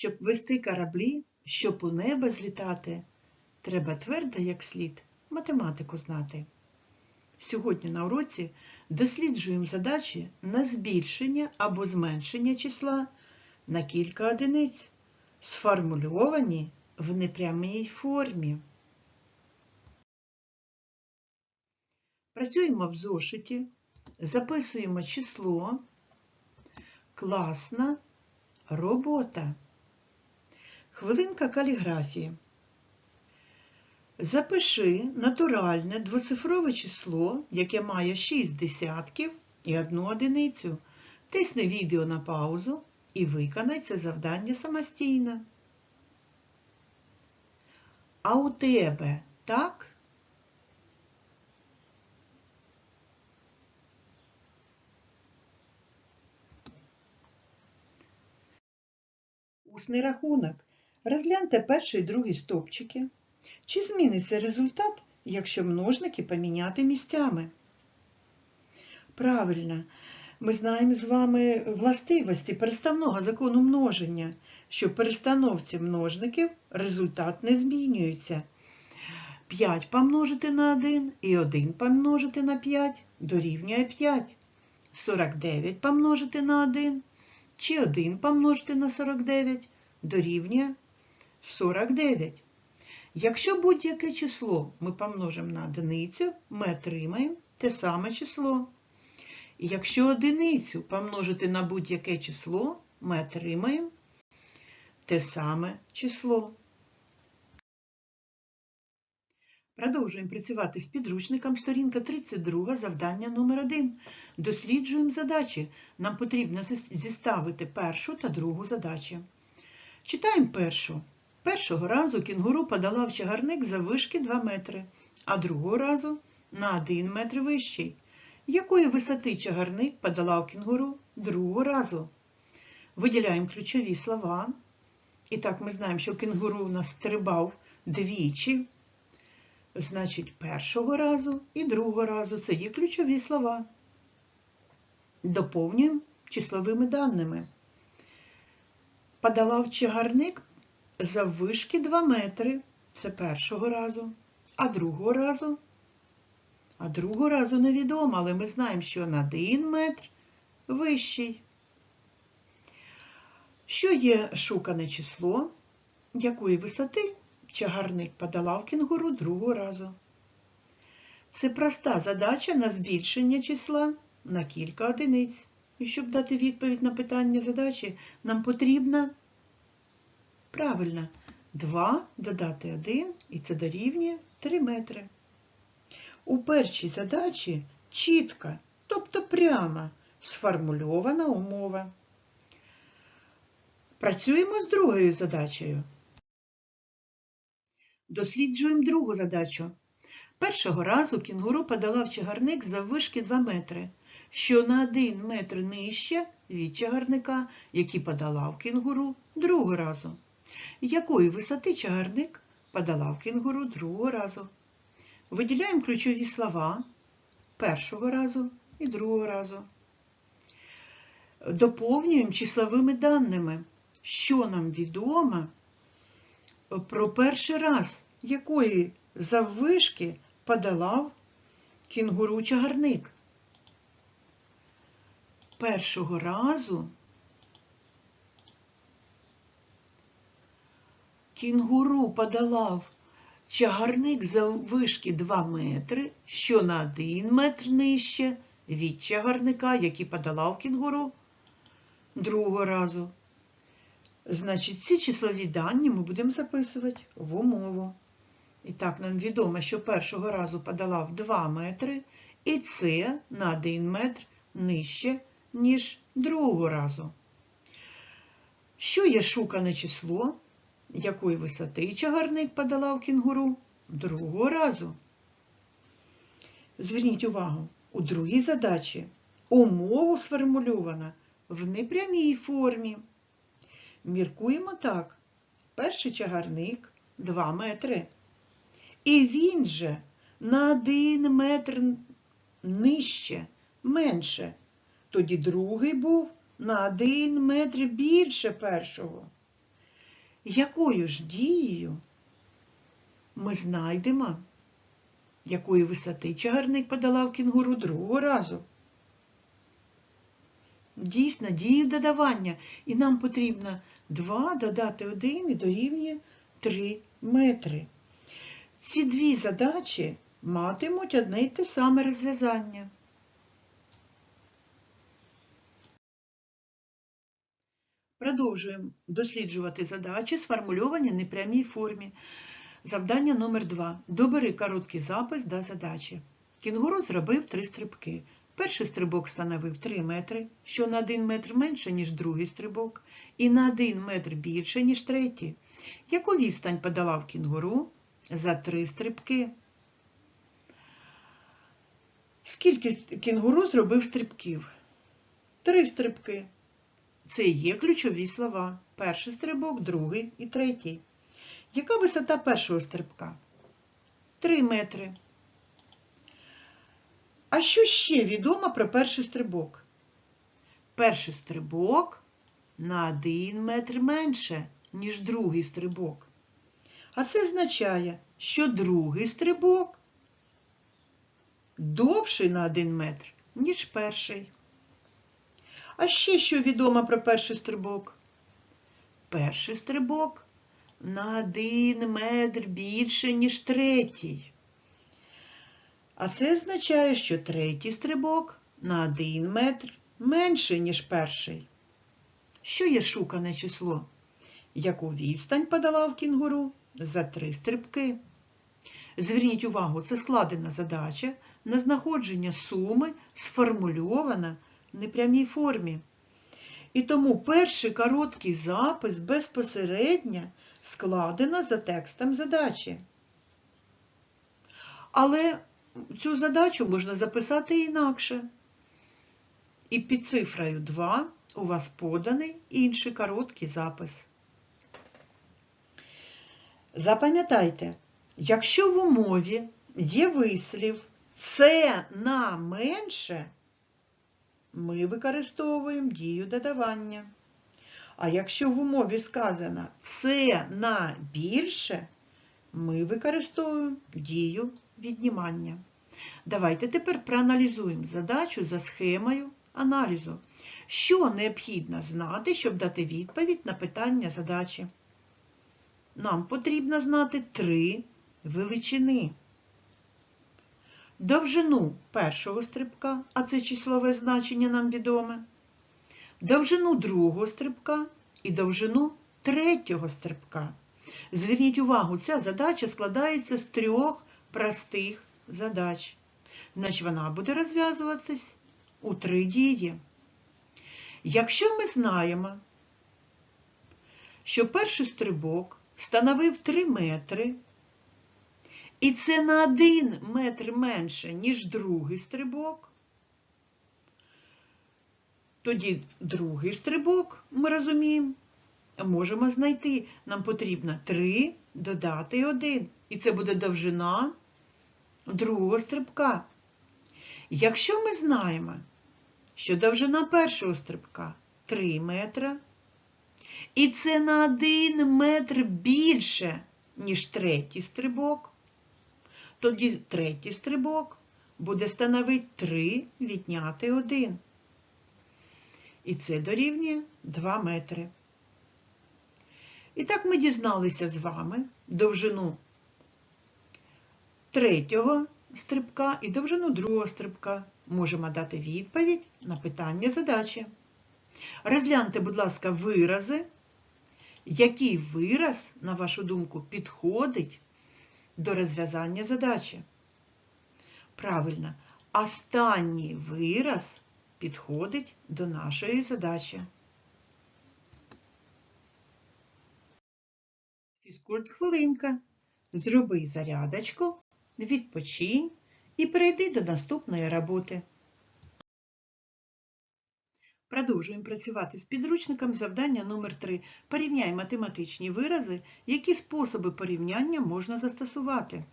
Щоб вести кораблі, щоб у небо злітати, треба твердо, як слід, математику знати. Сьогодні на уроці досліджуємо задачі на збільшення або зменшення числа на кілька одиниць, сформульовані в непрямій формі. Працюємо в зошиті, записуємо число, класна робота. Хвилинка каліграфії. Запиши натуральне двоцифрове число, яке має 6 десятків і одну одиницю. Тисни відео на паузу і виконай це завдання самостійно. А у тебе так? Усний рахунок. Розгляньте перший і другий стопчики. Чи зміниться результат, якщо множники поміняти місцями? Правильно, ми знаємо з вами властивості переставного закону множення, що в перестановці множників результат не змінюється. 5 помножити на 1 і 1 помножити на 5 дорівнює 5. 49 помножити на 1 чи 1 помножити на 49 дорівнює 49. Якщо будь-яке число ми помножимо на одиницю, ми отримаємо те саме число. І якщо одиницю помножити на будь-яке число, ми отримаємо те саме число. Продовжуємо працювати з підручником. Сторінка 32, завдання номер 1. Досліджуємо задачі. Нам потрібно зіставити першу та другу задачі. Читаємо першу. Першого разу кінгуру подолав чагарник за вишки 2 метри, а другого разу на 1 метр вищий. Якої висоти чагарник подолав кінгуру другого разу? Виділяємо ключові слова. І так ми знаємо, що кінгуру у нас стрибав двічі. Значить, першого разу і другого разу це є ключові слова. Доповнюємо числовими даними. Подолав чагарник заввишки 2 метри. Це першого разу. А другого разу? А другого разу невідомо, але ми знаємо, що на 1 метр вищий. Що є шукане число? Якої висоти чагарник подолав кінгуру другого разу? Це проста задача на збільшення числа на кілька одиниць. І щоб дати відповідь на питання задачі, нам потрібно правильно 2 додати 1, і це дорівнює 3 метри. У першій задачі чітка, тобто прямо сформульована умова. Працюємо з другою задачею. Досліджуємо другу задачу. Першого разу кінгуру подолав чагарник заввишки 2 метри, що на 1 метр нижче від чагарника, який подолав кінгуру другого разу. Якої висоти чагарник подолав кінгуру другого разу? Виділяємо ключові слова першого разу і другого разу. Доповнюємо числовими даними, що нам відомо про перший раз, якої заввишки подолав кінгуру чагарник. Першого разу кінгуру подолав чагарник заввишки 2 метри, що на 1 метр нижче від чагарника, який подолав кінгуру другого разу. Значить, ці числові дані ми будемо записувати в умову. І так, нам відомо, що першого разу подолав 2 метри, і це на 1 метр нижче, ніж другого разу. Що є шукане число? Якої висоти чагарник подолав кінгуру другого разу? Зверніть увагу, у другій задачі умову сформульована в непрямій формі. Міркуємо так. Перший чагарник 2 метри. І він же на 1 метр нижче, менше. Тоді другий був на 1 метр більше першого. Якою ж дією ми знайдемо, якої висоти чагарник подолав кінгуру другого разу. Дійсно, дію додавання. І нам потрібно 2 додати 1 і дорівнює 3 метри. Ці дві задачі матимуть одне й те саме розв'язання. Продовжуємо досліджувати задачі, сформульовані в непрямій формі. Завдання номер 2. Добери короткий запис до задачі. Кінгуру зробив три стрибки. Перший стрибок становив 3 метри, що на 1 метр менше, ніж другий стрибок, і на 1 метр більше, ніж третій. Яку відстань подолав кінгуру за три стрибки? Скільки кінгуру зробив стрибків? Три стрибки. Це і є ключові слова. Перший стрибок, другий і третій. Яка висота першого стрибка? 3 метри. А що ще відомо про перший стрибок? Перший стрибок на 1 метр менше, ніж другий стрибок. А це означає, що другий стрибок довший на 1 метр, ніж перший. А ще що відомо про перший стрибок? Перший стрибок на 1 метр більше, ніж третій. А це означає, що третій стрибок на 1 метр менше, ніж перший. Що є шукане число? Яку відстань подолав кінгуру за три стрибки? Зверніть увагу, це складена задача на знаходження суми сформульована непрямій формі. І тому перший короткий запис безпосередньо складено за текстом задачі. Але цю задачу можна записати інакше. І під цифрою 2 у вас поданий інший короткий запис. Запам'ятайте, якщо в умові є вислів це на менше, ми використовуємо дію додавання. А якщо в умові сказано це на більше, ми використовуємо дію віднімання. Давайте тепер проаналізуємо задачу за схемою аналізу. Що необхідно знати, щоб дати відповідь на питання задачі? Нам потрібно знати три величини. Довжину першого стрибка, а це числове значення нам відоме, довжину другого стрибка і довжину третього стрибка. Зверніть увагу, ця задача складається з трьох простих задач. Значить, вона буде розв'язуватись у три дії. Якщо ми знаємо, що перший стрибок становив 3 метри, і це на 1 метр менше, ніж другий стрибок, тоді другий стрибок, ми розуміємо, можемо знайти. Нам потрібно 3 додати 1. І це буде довжина другого стрибка. Якщо ми знаємо, що довжина першого стрибка 3 метра, і це на 1 метр більше, ніж третій стрибок, тоді третій стрибок буде становити 3 відняти 1. І це дорівнює 2 метри. І так ми дізналися з вами довжину третього стрибка і довжину другого стрибка. Можемо дати відповідь на питання задачі. Розгляньте, будь ласка, вирази. Який вираз, на вашу думку, підходить до розв'язання задачі? Правильно, останній вираз підходить до нашої задачі. Фізкульт хвилинка. Зроби зарядочку, відпочинь і перейди до наступної роботи. Продовжуємо працювати з підручником завдання номер 3 Порівняй математичні вирази, які способи порівняння можна застосувати.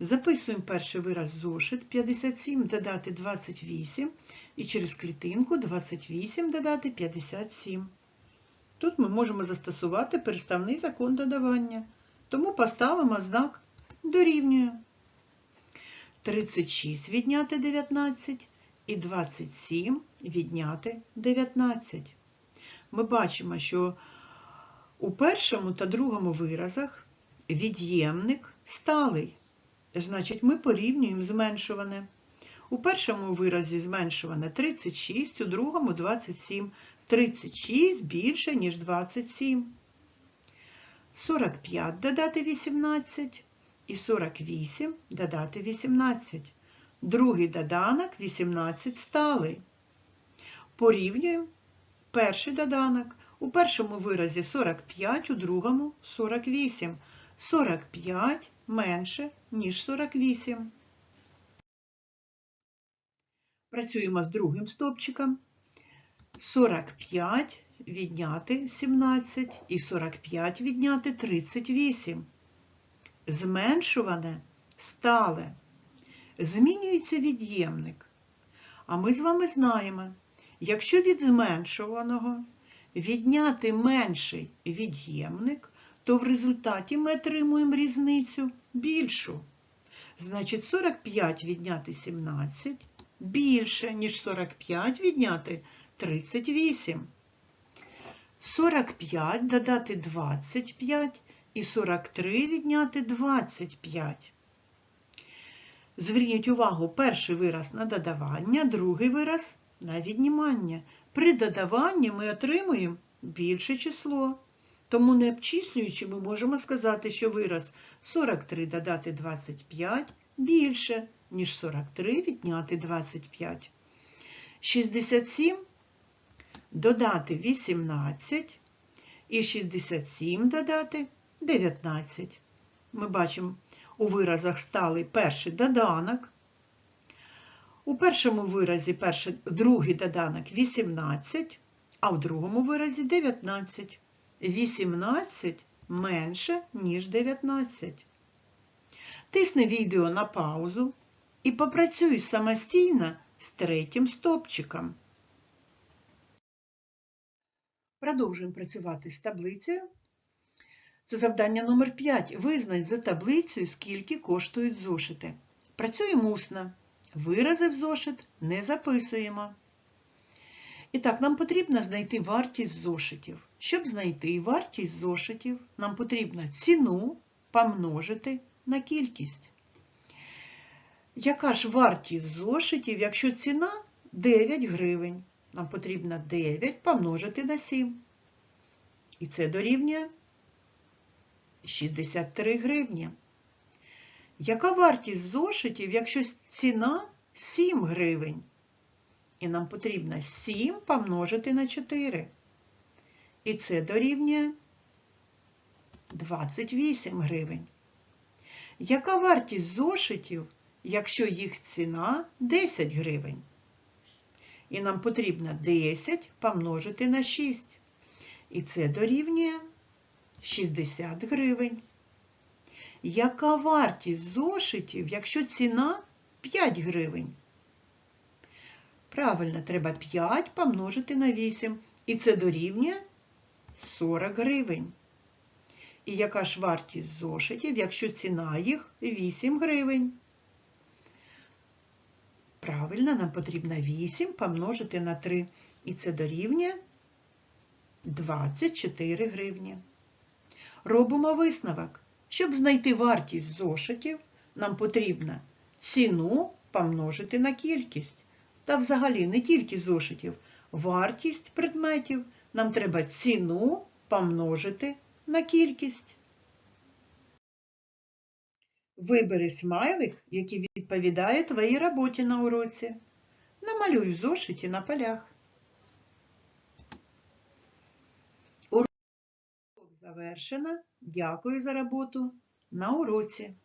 Записуємо перший вираз зошит 57 додати 28 і через клітинку 28 додати 57. Тут ми можемо застосувати переставний закон додавання. Тому поставимо знак дорівнює. 36 відняти 19 і 27 відняти 19. Ми бачимо, що у першому та другому виразах від'ємник сталий. Значить, ми порівнюємо зменшуване. У першому виразі зменшуване 36, у другому 27. 36 більше, ніж 27. 45 додати 18 і 48 додати 18. Другий доданок 18 сталий. Порівнюємо перший доданок. У першому виразі 45, у другому 48. 45 менше, ніж 48. Працюємо з другим стопчиком. 45 відняти 17 і 45 відняти 38. Зменшуване стале. Змінюється від'ємник. А ми з вами знаємо, якщо від зменшуваного відняти менший від'ємник, то в результаті ми отримуємо різницю більшу. Значить, 45 відняти 17 більше, ніж 45 відняти 38. 45 додати 25 і 43 відняти 25. Зверніть увагу, перший вираз на додавання, другий вираз на віднімання. При додаванні ми отримуємо більше число. Тому не обчислюючи, ми можемо сказати, що вираз 43 додати 25 більше, ніж 43 відняти 25. 67 додати 18 і 67 додати 19. Ми бачимо, у виразах сталий перший доданок. У першому виразі перший, другий доданок 18, а в другому виразі 19. 18 менше, ніж 19. Тисни відео на паузу і попрацюй самостійно з третім стопчиком. Продовжуємо працювати з таблицею. Це завдання номер 5. Визнай за таблицею, скільки коштують зошити. Працюємо усно. Вирази в зошит не записуємо. І так, нам потрібно знайти вартість зошитів. Щоб знайти вартість зошитів, нам потрібно ціну помножити на кількість. Яка ж вартість зошитів, якщо ціна 9 гривень? Нам потрібно 9 помножити на 7. І це дорівнює 63 гривні. Яка вартість зошитів, якщо ціна 7 гривень? І нам потрібно 7 помножити на 4. І це дорівнює 28 гривень. Яка вартість зошитів, якщо їх ціна 10 гривень? І нам потрібно 10 помножити на 6. І це дорівнює 60 гривень. Яка вартість зошитів, якщо ціна 5 гривень? Правильно, треба 5 помножити на 8. І це дорівнює 40 гривень. І яка ж вартість зошитів, якщо ціна їх 8 гривень? Правильно, нам потрібно 8 помножити на 3. І це дорівнює 24 гривні. Робимо висновок. Щоб знайти вартість зошитів, нам потрібно ціну помножити на кількість. Та взагалі не тільки зошитів, вартість предметів. Нам треба ціну помножити на кількість. Вибери смайлик, який відповідає твоїй роботі на уроці. Намалюй зошиті на полях. Урок завершено. Дякую за роботу на уроці.